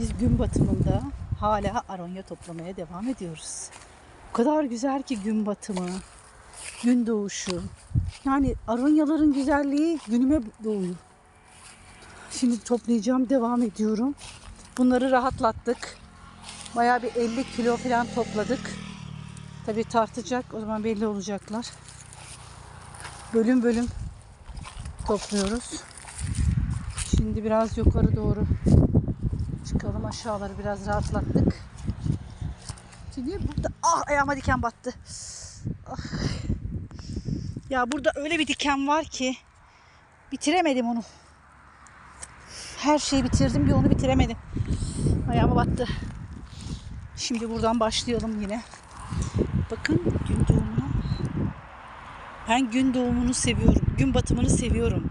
Biz gün batımında hala aronya toplamaya devam ediyoruz. O kadar güzel ki gün batımı, gün doğuşu. Yani aronyaların güzelliği günüme doğuyor. Şimdi toplayacağım, devam ediyorum. Bunları rahatlattık. Bayağı bir 50 kilo falan topladık. Tabii tartacak, o zaman belli olacaklar. Bölüm bölüm topluyoruz. Şimdi biraz yukarı doğru çıkalım. Aşağıları biraz rahatlattık. Şimdi burada ah ayağıma diken battı. Ah. Ya burada öyle bir diken var ki bitiremedim onu. Her şeyi bitirdim bir onu bitiremedim. Ayağıma battı. Şimdi buradan başlayalım yine. Bakın gün doğumuna. Ben gün doğumunu seviyorum. Gün batımını seviyorum.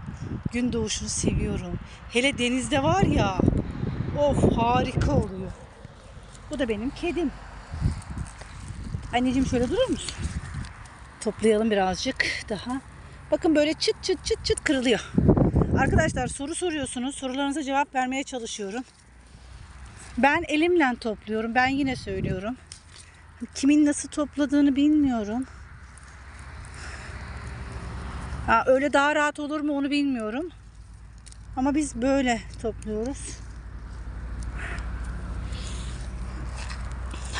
Gün doğuşunu seviyorum. Hele denizde var ya. Of harika oluyor. Bu da benim kedim. Anneciğim şöyle durur musun? Toplayalım birazcık daha. Bakın böyle çıt çıt çıt çıt kırılıyor. Arkadaşlar soru soruyorsunuz. Sorularınıza cevap vermeye çalışıyorum. Ben elimle topluyorum. Ben yine söylüyorum. Kimin nasıl topladığını bilmiyorum. Ha, öyle daha rahat olur mu onu bilmiyorum. Ama biz böyle topluyoruz.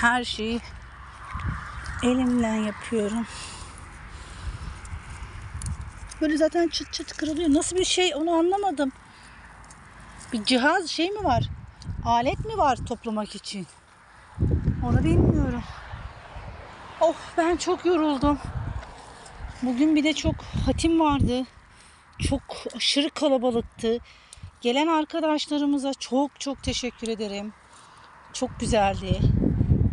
Her şeyi elimle yapıyorum. Böyle zaten çıt çıt kırılıyor. Nasıl bir şey onu anlamadım. Bir cihaz şey mi var? Alet mi var toplamak için? Onu bilmiyorum. Oh ben çok yoruldum. Bugün bir de çok hatim vardı. Çok aşırı kalabalıktı. Gelen arkadaşlarımıza çok çok teşekkür ederim. Çok güzeldi.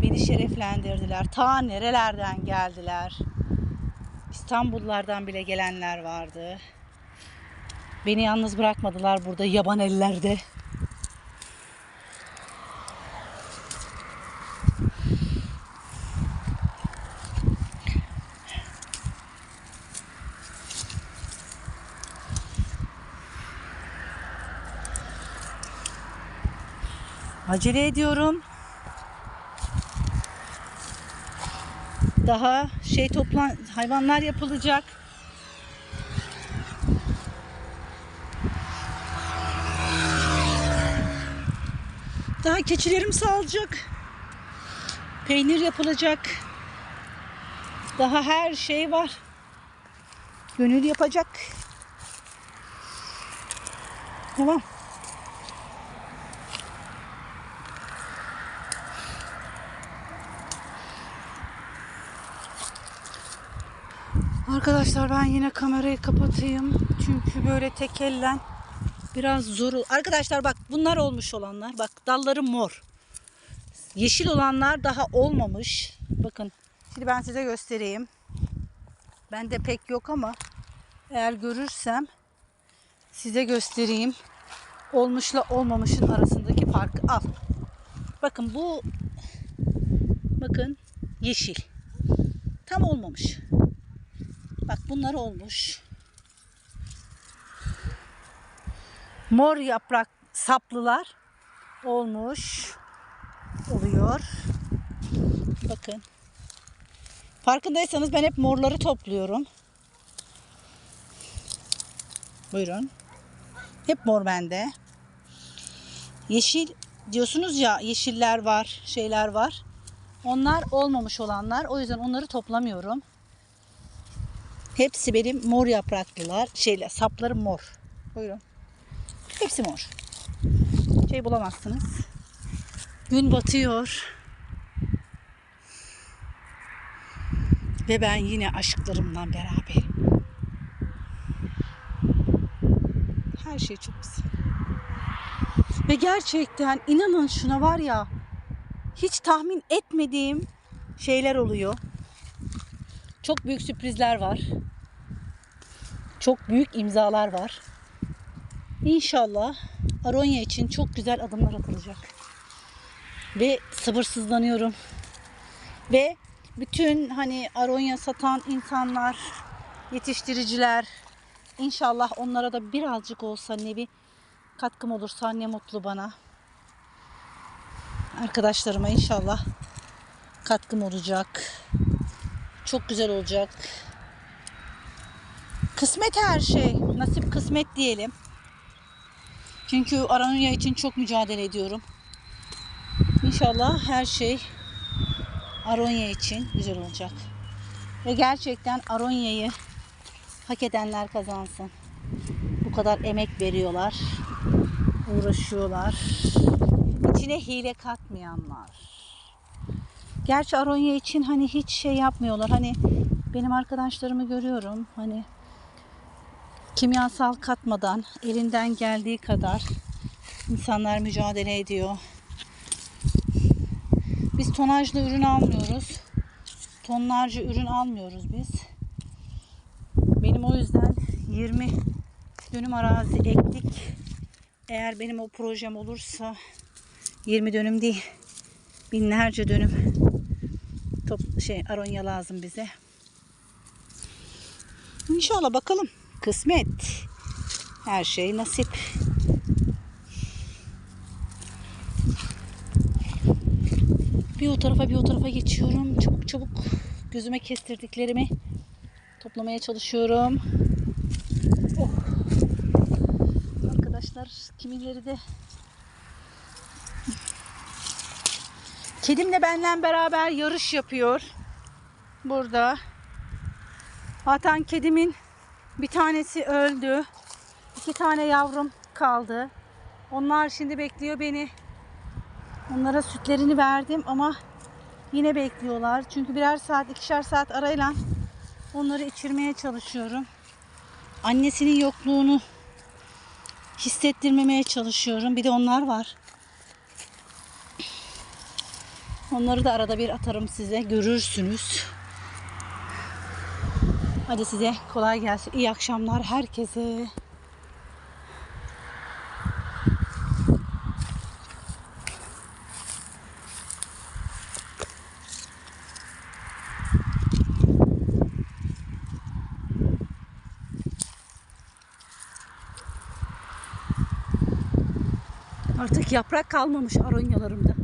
Beni şereflendirdiler. Ta nerelerden geldiler. İstanbullardan bile gelenler vardı. Beni yalnız bırakmadılar burada yaban ellerde. Acele ediyorum. Daha şey toplan hayvanlar yapılacak. Daha keçilerim sağlayacak. Peynir yapılacak. Daha her şey var. Gönül yapacak. Tamam. Arkadaşlar ben yine kamerayı kapatayım. Çünkü böyle tek ellen biraz zor. Arkadaşlar bak bunlar olmuş olanlar. Bak dalları mor. Yeşil olanlar daha olmamış. Bakın. Şimdi ben size göstereyim. Bende pek yok ama eğer görürsem size göstereyim. Olmuşla olmamışın arasındaki farkı al. Bakın bu bakın yeşil. Tam olmamış. Bak bunlar olmuş. Mor yaprak saplılar olmuş. Oluyor. Bakın. Farkındaysanız ben hep morları topluyorum. Buyurun. Hep mor bende. Yeşil diyorsunuz ya yeşiller var, şeyler var. Onlar olmamış olanlar. O yüzden onları toplamıyorum. Hepsi benim mor yapraklılar. Şeyler, sapları mor. Buyurun. Hepsi mor. Şey bulamazsınız. Gün batıyor. Ve ben yine aşklarımla beraberim. Her şey çok güzel. Ve gerçekten inanın şuna var ya hiç tahmin etmediğim şeyler oluyor. Çok büyük sürprizler var. Çok büyük imzalar var. İnşallah Aronya için çok güzel adımlar atılacak. Ve sabırsızlanıyorum. Ve bütün hani Aronya satan insanlar, yetiştiriciler inşallah onlara da birazcık olsa nevi katkım olursa ne mutlu bana. arkadaşlarıma inşallah katkım olacak. Çok güzel olacak. Kısmet her şey. Nasip kısmet diyelim. Çünkü Aranunya için çok mücadele ediyorum. İnşallah her şey Aronya için güzel olacak. Ve gerçekten Aronya'yı hak edenler kazansın. Bu kadar emek veriyorlar. Uğraşıyorlar. İçine hile katmayanlar. Gerçi Aronya için hani hiç şey yapmıyorlar. Hani benim arkadaşlarımı görüyorum. Hani kimyasal katmadan elinden geldiği kadar insanlar mücadele ediyor. Biz tonajlı ürün almıyoruz. Tonlarca ürün almıyoruz biz. Benim o yüzden 20 dönüm arazi ektik. Eğer benim o projem olursa 20 dönüm değil binlerce dönüm top şey aronya lazım bize. İnşallah bakalım. Kısmet. Her şey nasip. Bir o tarafa bir o tarafa geçiyorum. Çabuk çabuk gözüme kestirdiklerimi toplamaya çalışıyorum. Oh. Arkadaşlar kimileri de Kedimle benimle beraber yarış yapıyor. Burada. Zaten kedimin bir tanesi öldü. İki tane yavrum kaldı. Onlar şimdi bekliyor beni. Onlara sütlerini verdim ama yine bekliyorlar. Çünkü birer saat, ikişer saat arayla onları içirmeye çalışıyorum. Annesinin yokluğunu hissettirmemeye çalışıyorum. Bir de onlar var. Onları da arada bir atarım size. Görürsünüz. Hadi size kolay gelsin. İyi akşamlar herkese. Artık yaprak kalmamış aronyalarımda.